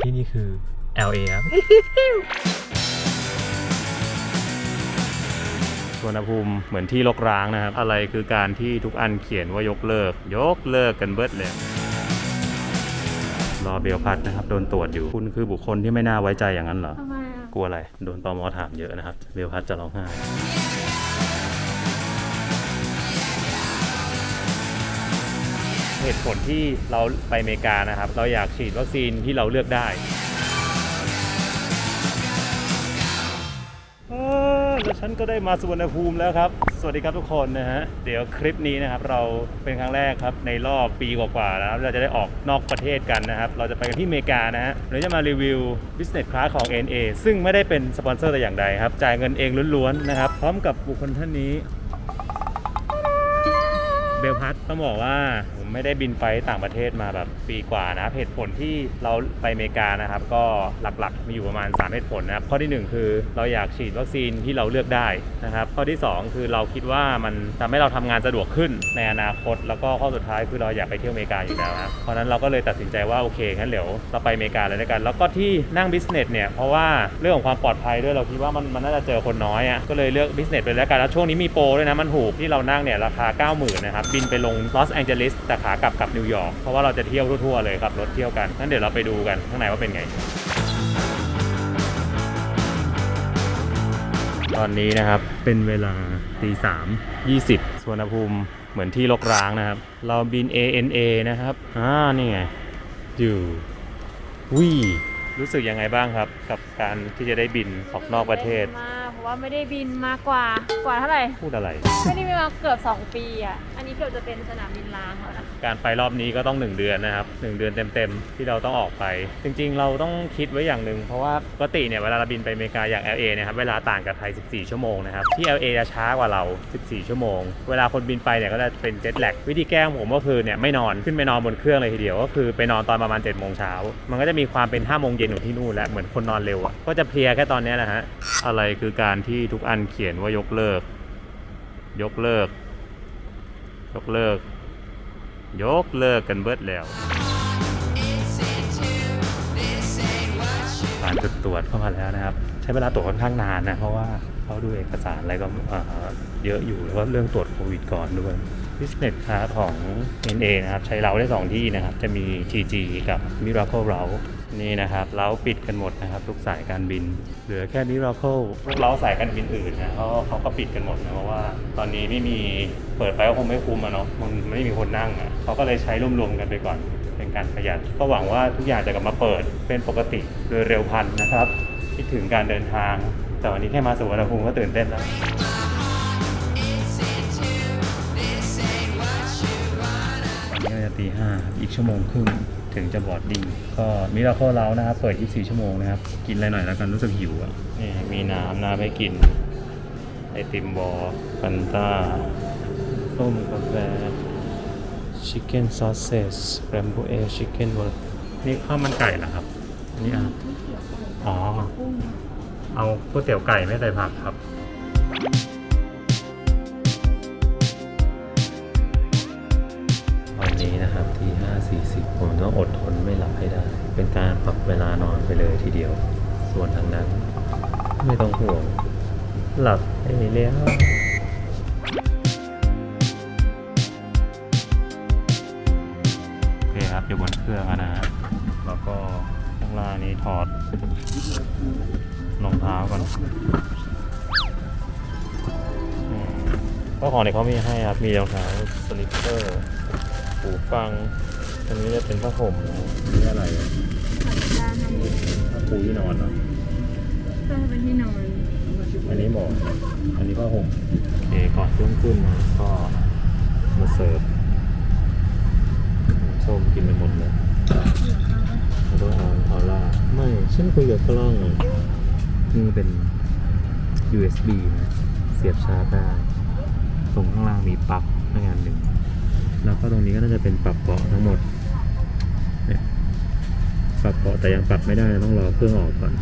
ที่นี่คือ LA ครับสวนภูมิเหมือนที่รกร้างนะครับ อะไรคือการที่ทุกอันเขียนว่ายกเลิก ยกเลิกกันเบิดเลย รอเบลพัดนะครับ โดนตรวจอยู่ คุณคือบุคคลที่ไม่น่าไว้ใจอย่างนั้นเหรอ ทำไมอะ กลัวอะไร โดนตอมอถามเยอะนะครับ เบลพัดจะร้องไห้ เหตุผลที่เราไปอเมริกานะครับ เราอยากฉีดวัคซีนที่เราเลือกได้แล้วฉันก็ได้มาสุวรรณภูมิแล้วครับ สวัสดีครับทุกคนนะฮะ เดี๋ยวคลิปนี้นะครับ เราเป็นครั้งแรกครับในรอบปีกว่าๆแล้วเราจะได้ออกนอกประเทศกันนะครับ เราจะไปกันที่อเมริกานะฮะเราจะมารีวิว Business Class ของ NA ซึ่งไม่ได้เป็นสปอนเซอร์แต่อย่างใดครับ จ่ายเงินเองล้วนๆนะครับ พร้อมกับบุคคลท่านนี้ เบลพัทต้องบอกว่าผมไม่ได้บินไปต่างประเทศมาแบบปีกว่านะเหตุผลที่เราไปอเมริกานะครับ ก็หลักๆ มีอยู่ประมาณ 3 เหตุผลนะครับ ข้อทีหนึ่1 คือเราอยากฉีดวัคซีนที่เราเลือกได้นะครับ ข้อที่ 2 คือเราคิดว่ามันทำให้เราทำงานสะดวกขึ้นในอนาคต แล้วก็ข้อสุดท้ายคือเราอยากไปเที่ยวอเมริกาอยู่แล้วครับเพราะนั้นเราก็เลยตัดสินใจว่าโอเคงั้นเดี๋ยวเราไปอเมริกาเลยแล้วกัน แล้วก็ที่นั่งบิสเนสเนี่ยเพราะว่าเรื่องของความปลอดภัยด้วยเราคิดว่ามันมันน่าจะเจอคนน้อยอะก็เลยเลือกบิสเนสไปแล้วกันแล้วช่วงนี้มีโปรด้วยนะมันถูกที่เรานั่งเนี่ยราคา 90,000นะครับบินไปลงลอสแองเจลิสแต่ขากลับกลับนิวยอร์กเพราะว่าเราจะเที่ยวทั่วๆเลยครับรถเที่ยวกันงั้นเดี๋ยวเราไปดูกันข้างในว่าเป็นไง ตอนนี้นะครับเป็นเวลาตีสามยี่สิบสวนภูมิเหมือนที่รกร้างนะครับ เราบิน ANA นะครับอ่านี่ไงอยู่วิรู้สึกยังไงบ้างครับ กับการที่จะได้บินออกนอกประเทศ มาเพราะว่าไม่ได้บินมากกว่ากว่าเท่าไหร่ พูดอะไร ไม่ได้บินมาเกือบ 2 ปีอะอั นนี้เกือบจะเป็นสนามบินล้างแล้วนะการไปรอบนี้ก็ต้อง 1 เดือนนะครับ 1 เดือนเต็มๆ ที่เราต้องออกไป จริงๆ เราต้องคิดไว้อย่างหนึ่งเพราะว่าปกติเนี่ยเวลาเราบินไปอเมริกาอย่าง LA เนะครับเวลาต่างกับไทย 14 ชั่วโมงนะครับที่ LA จะช้ากว่าเรา 14 ชั่วโมง เวลาคนบินไปเนี่ยก็จะเป็นเจ็ตแลกวิธีแก้ของผมก็คือเนี่ยไม่นอนขึ้นไปนอนบนเครื่องเลยทีเดียวก็คือไปนอนตอนประมาณ7โมงเช้ามันก็จะมีความเป็น5โมงเย็นของที่นู่นและเหมือนคนนอนเร็วอะก็จะเพลียแค่ตอนเนี้ยแหละฮะอะไรคือการที่ทุกอันเขียนว่ายกเลิก ยกเลิก ยกเลิก ยกเลิกกันเบิดแล้วผ่านจุดตรวจเข้ามาแล้วนะครับ ใช้เวลาตรวจค่อนข้างนานนะเพราะว่าเขาดูเอกสารอะไรก็เยอะอยู่แล้วก็เรื่องตรวจโควิดก่อนด้วย Business Class ของ NA นะครับ ใช้เราได้ 2 ที่นะครับ จะมี TG กับ Miracle เรา นี่นะครับเราปิดกันหมดนะครับ ทุกสายการบิน เหลือแค่ Miracle พวกเราสายการบินอื่นนะเขาเขาก็ปิดกันหมดนะเพราะว่า ตอนนี้ไม่มีเปิดไปก็คงไม่คุ้มอะเนาะมันไม่มีคนนั่งอะเขาก็เลยใช้รวมๆกันไปก่อนเป็นการประหยัดก็หวังว่าทุกอย่างจะกลับมาเปิดเป็นปกติโดยเร็วพันนะครับคิดถึงการเดินทาง แต่วันนี้แค่มาสุวรรณภูมิก็ตื่นเต้นแล้วตอนนี้ก็จะตีห้าอีกชั่วโมงครึ่ง ถึงจะบอร์ดดิ้งก็มิราเคิลเรานะครับเปิด 24 ชั่วโมงนะครับ กินอะไรหน่อยแล้วกันรู้สึกหิวอะนี่มีน้ำน้ำให้กิน ไอติมบอลฟันต้าส้มกาแฟชิคเก้นซอสเซสแรมโบเอชิคเก้นบอลนี่ข้าวมันไก่เหรอครับนี่อะอ๋อ เอาก๋วยเตี๋ยวไก่ไม่ใส่ผักครับ 40 ผมต้องอดทนไม่หลับให้ได้ เป็นการปรับเวลานอนไปเลยทีเดียว ส่วนทางนั้น ไม่ต้องห่วง หลับไห้แล้วโอเคครับอยู่บนเครื่องนะฮะแล้วก็ข้างล่างนี้ถอดรองเท้าก่อนก็ของในเขามีให้ครับ มีรองเท้าสลิปเปอร์หูฟัง อันนี้จะเป็นผ้าห่มนะนี่อะไรอะผ้าปูที่นอนเหรอก็เป็นที่นอน อันนี้หมอนอันนี้ผ้าห่มโอเคก่อนขึ้นขึ้นนะก็มาเสิร์ฟส้มกินไปหมดเลยแล้วก็เอาเอาล่าไม่ฉันคุยกับกล้องนี่เป็น USB นะ เสียบชาร์จได้ ตรงข้างล่างมีปลั๊กให้งานหนึ่งแล้ว ก็ตรงนี้ก็น่าจะเป็นปรับเบาะทั้งหมดเนี่ยปรับเบาะแต่ยังปรับไม่ได้ต้องรอเครื่องออกก่อน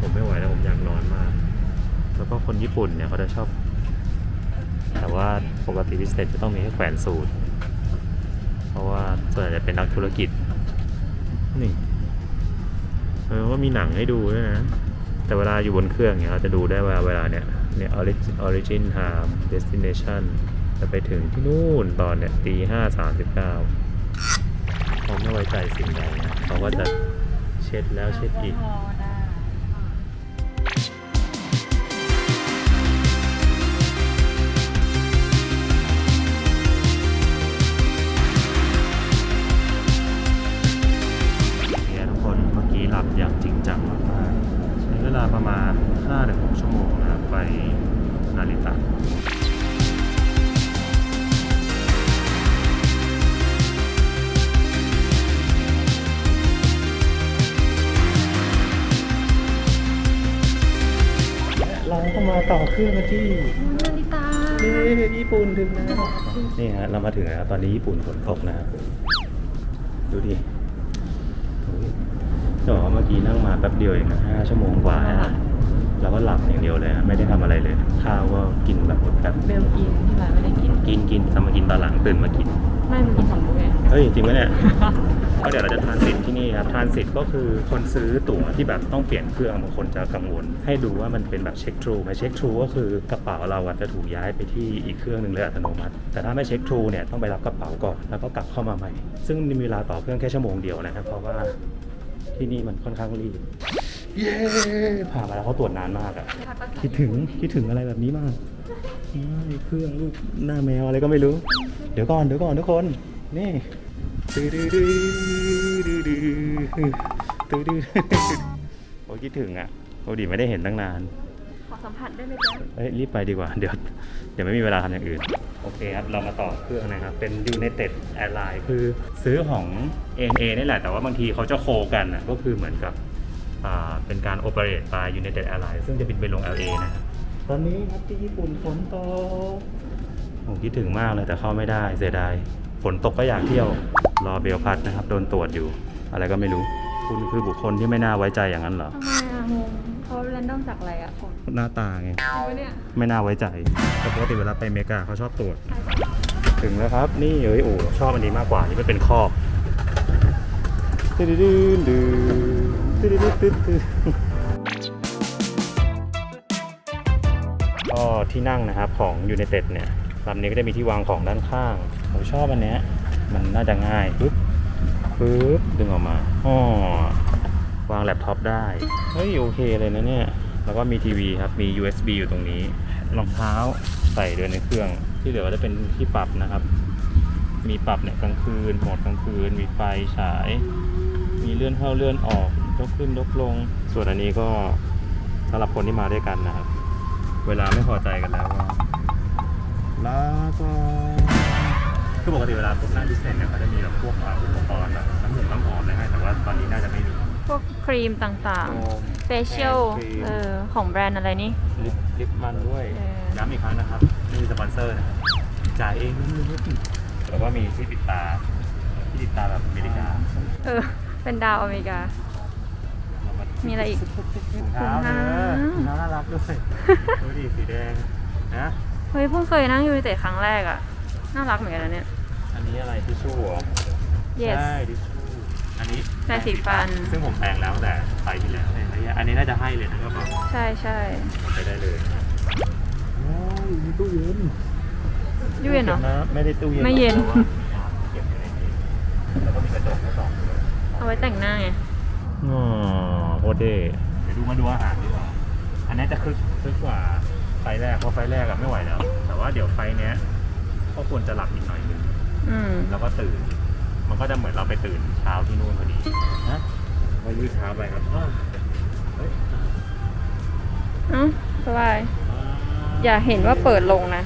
ผมไม่ไหวแล้วผมอยากนอนมาก แล้วก็คนญี่ปุ่นเนี่ยเขาจะชอบ แต่ว่าปกติพิเศษจะต้องมีให้แขวนสูตร เพราะว่าส่วนใหญ่จะเป็นนักธุรกิจนี่เออว่ามีหนังให้ดูด้วยนะ แต่เวลาอยู่บนเครื่องเนี่ยเราจะดูได้ว่าเวลาเนี่ยเนี่ย origin origin time destination จะไปถึงที่นู่นตอนเนี่ยตีห้าสามสิบเก้าเขาไม่ไว้ใจสิ่งใดนะเขาก็จะเช็ดแล้วเช็ดอีกเนี่ยทุกคนเมื่อกี้หลับอย่างจริงจังมากใช้เวลาประมาณ 5-6 ชั่วโมงนะครับไปนาริตะ มาต่อเครื่องกันที่นาริตาเย้ญี่ปุ่นถึงแล้ว นี่ฮะเรามาถึงแล้วตอนนี้ญี่ปุ่นฝนตกนะครับดูดิโอ้ยจะบอกว่าเมื่อกี้นั่งมาแป๊บเดียวเองนะห้าชั่วโมงกว่านะเราก็หลับอย่างเดียวเลยนะไม่ได้ทำอะไรเลย ข้าวก็กินแบบหมดแบบเบลกินที่ร้านไม่ได้กิน กินกินทำมากินตอนหลังตื่นมากิน ไม่มันกินสองมื้อไงเฮ้ยจริงไหมเนี่ย ก็เดี๋ยวเราจะทรานสิทที่นี่ครับทรานสิทก็คือคนซื้อตั๋วที่แบบต้องเปลี่ยนเครื่องบางคนจะกังวล ให้ดูว่ามันเป็นแบบเช็คทรูไหมเช็คทรูก็คือกระเป๋าเราอะจะถูกย้ายไปที่อีกเครื่องหนึ่งเลยอัตโนมัติ แต่ถ้าไม่เช็คทรูเนี่ยต้องไปรับกระเป๋าก่อนแล้วก็กลับเข้ามาใหม่ ซึ่งมีเวลาต่อเครื่องแค่ชั่วโมงเดียวนะครับเพราะว่าที่นี่มันค่อนข้างรีบเย้ผ่านมาแล้วเขาตรวจนานมากอะคิดถึงคิดถึงอะไรแบบนี้มากไม่เครื่องลูกหน้าแมวอะไรก็ไม่รู้ เดี๋ยวก่อนเดี๋ยวก่อนทุกคน นี่ตื้อดื้อดื้อดื้อดื้อตื้อดื้อโอ้ยคิดถึงอะโอ้ดีไม่ได้เห็นตั้งนาน ขอสัมผัสได้ไหมจ๊ะเอ้ยรีบไปดีกว่า เดี๋ยว เดี๋ยวไม่มีเวลาทำอย่างอื่น โอเคครับ เรามาต่อเครื่องนะครับ เป็น United Airlines คือซื้อของ ANA นี่แหละ แต่ว่าบางทีเขาจะโคกันนะก็คือเหมือนกับ อ่า เป็นการโอเปเรต by United Airlines ซึ่งจะบินไปลง LA นะครับ ตอนนี้ครับที่ญี่ปุ่นฝนตกผมคิดถึงมากเลยแต่เข้าไม่ได้เสียดายฝนตกก็อยากเที่ยวรอเบลพัดนะครับ โดนตรวจอยู่ อะไรก็ไม่รู้ คุณคือบุคคลที่ไม่น่าไว้ใจอย่างนั้นเหรอทำไมอะงงเขาเรนดอมจากอะไรอะคนหน้าตาไงจริงปะเนี่ยไม่น่าไว้ใจแต่ปกติเวลาไปอเมริกาเขาชอบตรวจ ถึงแล้วครับ นี่เอ้ยโอ้ชอบอันนี้มากกว่า นี่มันเป็นคอกตึ๊ดดื้อดื้อตึ๊ดดื้อตึ๊ดตึ๊ด ที่นั่งนะครับของ United เนี่ยลำนี้ก็จะมีที่วางของด้านข้าง ผมชอบอันเนี้ยมันน่าจะง่ายปึ๊บปึ๊บดึงออกมาอ๋อวางแล็ปท็อปได้ เฮ้ย โอเคเลยนะเนี่ย แล้วก็มีทีวีครับ มี USB อยู่ตรงนี้ รองเท้าใส่ด้วยในเครื่อง ที่เหลือจะเป็นที่ปรับนะครับ มีปรับเนี่ยกลางคืน โหมดกลางคืน มีไฟฉาย มีเลื่อนเข้าเลื่อนออก ยกขึ้นยกลง ส่วนอันนี้ก็สำหรับคนที่มาด้วยกันนะครับ เวลาไม่พอใจกันแล้วก็ลาก็คือปกติเวลาพวกหน้าดิสเนย์เนี่ยเขาจะมีแบบพวกอุปกรณ์แบบน้ำหอมน้ำหอมอะไรให้แต่ว่าตอนนี้น่าจะไม่มีพวกครีมต่างๆ เฟเชียลแอนด์ครีมเออของแบรนด์อะไรนี่ ลิปลิปมันด้วยเออย้ำอีกครั้งนะครับไม่มีสปอนเซอร์นะครับจ่ายเองนิดๆแล้วก็มีที่ปิดตาที่ปิดตาแบบอเมริกา เออ เป็นดาวอเมริกาเราา มีอะไรอีก ถุงเท้าเนอะถุงเท้าน่ารักด้วยดูดิสีแดงนะเฮ้ยเพิ่งเคยนั่งยูนิเต็ดครั้งแรกอะน่ารักเหมือนกันนะเนี่ย อันนี้อะไรทิชชู่เหรอ yes ใช่ทิชชู่อันนี้แปรงสีฟัน ซึ่งผมแปรงแล้วแต่ไปที่แล้วเนี่ยอันนี้น่าจะให้เลยนะก็บอกใช่ใช่ไปได้เลยโอ้ยมีตู้เย็นยูเย็นเหรอ นะไม่ได้ตู้เย็นไม่เย็นแต่ว่าเก็บอยู่ในนี้แล้วก็มีกระจกให้สองด้วยเอาไว้แต่งหน้าไง อ๋อโคตรเท่เดี๋ยวดูมาดูอาหารดีกว่า อันนี้จะคึกคึกกว่าไฟล์แรกเพราะไฟล์แรกอะไม่ไหวแล้ว แต่ว่าเดี๋ยวไฟล์เนี้ยก็ควรจะหลับอีกหน่อยหนึงอืมแล้วก็ตื่น มันก็จะเหมือนเราไปตื่นเช้าที่นู่นพอดีนะว่ายืดเช้าไปครับอ้าวเฮ้ยเอ้าสบาย อย่าเห็นว่าเปิดลงนะ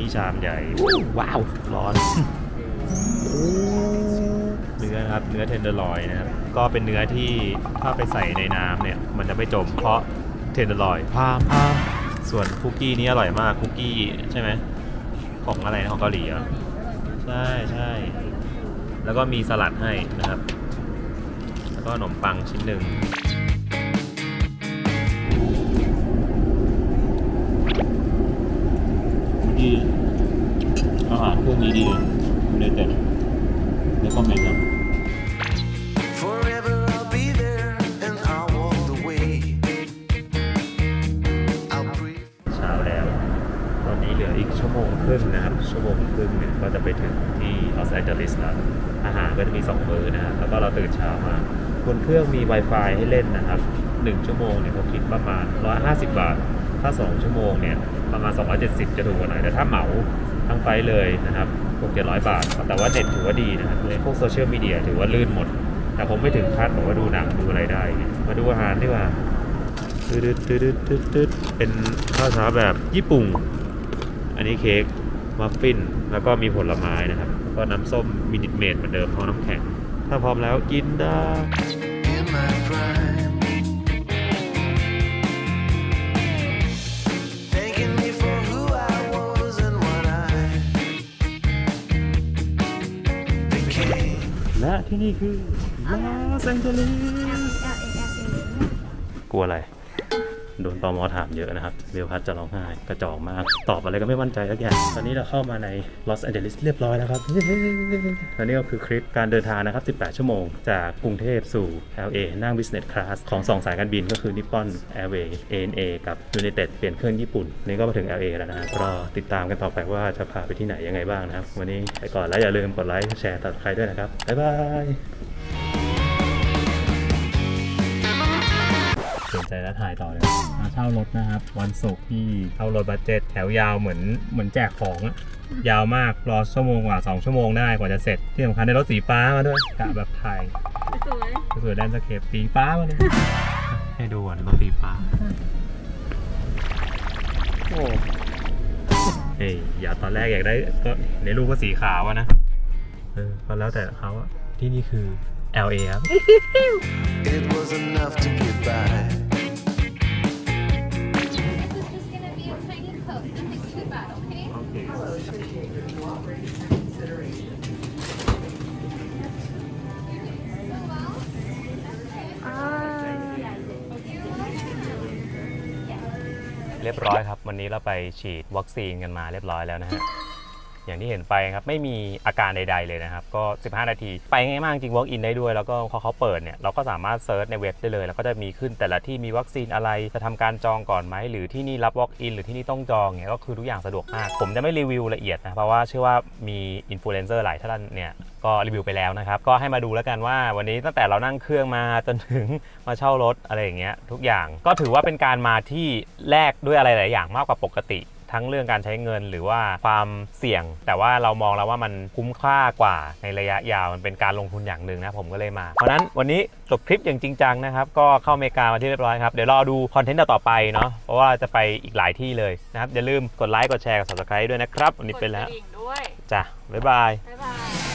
นี้ชามใหญ่ ว้าว ร้อนเนื้อนะครับ เนื้อเทนเดอร์ลอยนะครับ ก็เป็นเนื้อที่ถ้าไปใส่ในน้ำเนี่ย มันจะไม่จมเพราะเทนเดอร์ลอยพามพามส่วนคุกกี้นี้อร่อยมากคุกกี้ใช่ไหมของอะไรนะของเกาหลีเหรอะใช่ใช่แล้วก็มีสลัดให้นะครับ แล้วก็ขนมปังชิ้นหนึ่ง ดีๆเลยเต็ดในคอมเมนต์นะ Forever I'll be there and I'll walk the way. I'll breathe. เช้าแล้ว ตอนนี้เหลืออีกชั่วโมงครึ่งนะครับ ชั่วโมงครึ่งเนี่ยก็จะไปถึงที่ลอสแอนเจลิสแล้ว อาหารก็จะมี 2 มื้อนะครับแล้วก็เราตื่นเช้ามา บนเครื่องมี Wi-Fi ให้เล่นนะครับ 1 ชั่วโมงเนี่ยเขาคิดประมาณ 150 บาท ถ้า 2 ชั่วโมงเนี่ย ประมาณ 270 จะถูกกว่าหน่อยแต่ถ้าเหมาทั้งไฟเลยนะครับ6 700บาท แต่ว่าเน็ตถือว่าดีนะครับพวกโซเชียลมีเดียถือว่าลื่นหมด แต่ผมไม่ถึงคาดบอกว่าดูหนังดูอะไรได้ มาดูอาหารดีกว่าตึ๊ดตึ๊ดตึ๊ดตึ๊ดตึ๊ดเป็นข้าวเช้าแบบญี่ปุ่น อันนี้เค้กมัฟฟิน แล้วก็มีผลไม้นะครับ แล้วก็น้ำส้มมินิเมดเหมือนเดิมพร้อมน้ำแข็ง ถ้าพร้อมแล้วกินได้ ที่นี่คือลอสแองเจลิสกลัวอะไร โดนตอมอถามเยอะนะครับเบลพัทจะร้องไห้กระจอกมาก ตอบอะไรก็ไม่มั่นใจสักอย่าง ตอนนี้เราเข้ามาในลอสแอนเจลิสเรียบร้อยแล้วครับและนี่ก็คือคลิปการเดินทางนะครับ 18 ชั่วโมง จากกรุงเทพสู่ LA นั่ง business class ของ 2 สายการบินก็คือ Nippon Airways ANA กับ United เปลี่ยนเครื่องญี่ปุ่น นี่ก็มาถึง LA แล้วนะครับรอติดตามกันต่อไปว่าจะพาไปที่ไหนยังไงบ้างนะครับ วันนี้ไปก่อนแล้วอย่าลืมกดไลค์แชร์ตัดใครด้วยนะครับบ๊ายบายสนใจแล้วถ่ายต่อเลย เช่ารถนะครับ วันศุกร์ที่เช่ารถบัสเจ็ตแถวยาวเหมือนเหมือนแจกของอะยาวมากรอชั่วโมงกว่า 2 ชั่วโมงได้กว่าจะเสร็จ ที่สำคัญในรถสีฟ้ามาด้วยกะแบบถ่ายสวยสวยแดนสเคปสีฟ้ามาเลยให้ดูก่อนรถสีฟ้าโอ้เฮ้ยอย่าตอนแรกอยากได้ก็ในรูปก็สีขาวอะนะเออก็แล้วแต่เขาอะที่นี่คือ LA ครับ It was enough to get by. วันนี้เราไปฉีดวัคซีนกันมาเรียบร้อยแล้วนะฮะ อย่างที่เห็นไปครับไม่มีอาการใด ๆ เลยนะครับ ก็ 15 นาที ไปง่ายมากจริง walk in ได้ด้วย แล้วก็พอเขาเปิดเนี่ยเราก็สามารถเซิร์ชในเว็บได้เลย แล้วก็จะมีขึ้นแต่ละที่มีวัคซีนอะไรจะทำการจองก่อนไหมหรือที่นี่รับ walk in หรือที่นี่ต้องจองเนี่ยก็คือทุกอย่างสะดวกมาก ผมจะไม่รีวิวละเอียดนะเพราะว่าเชื่อว่ามีอินฟลูเอนเซอร์หลายท่านเนี่ยก็รีวิวไปแล้วนะครับ ก็ให้มาดูแล้วกันว่าวันนี้ตั้งแต่เรานั่งเครื่องมาจนถึงมาเช่ารถอะไรอย่างเงี้ยทุกอย่างก็ถือว่าเป็นการมาที่แลกด้วยอะไรหลายอย่างมากกว่าปกติ ทั้งเรื่องการใช้เงินหรือว่าความเสี่ยง แต่ว่าเรามองแล้วว่ามันคุ้มค่ากว่าในระยะยาวมันเป็นการลงทุนอย่างหนึ่งนะผมก็เลยมา เพราะฉะนั้นวันนี้จบคลิปอย่างจริงจังนะครับก็เข้าอเมริกามาที่เรียบร้อยครับเดี๋ยวรอดูคอนเทนต์ต่อๆไปเนาะเพราะว่าจะไปอีกหลายที่เลยนะครับอย่าลืมกดไลค์กดแชร์กด subscribe ด้วยนะครับวันนี้กดเป็นกแล้วระดิ่งด้วยจ้ะบ๊ายบาย บ๊าย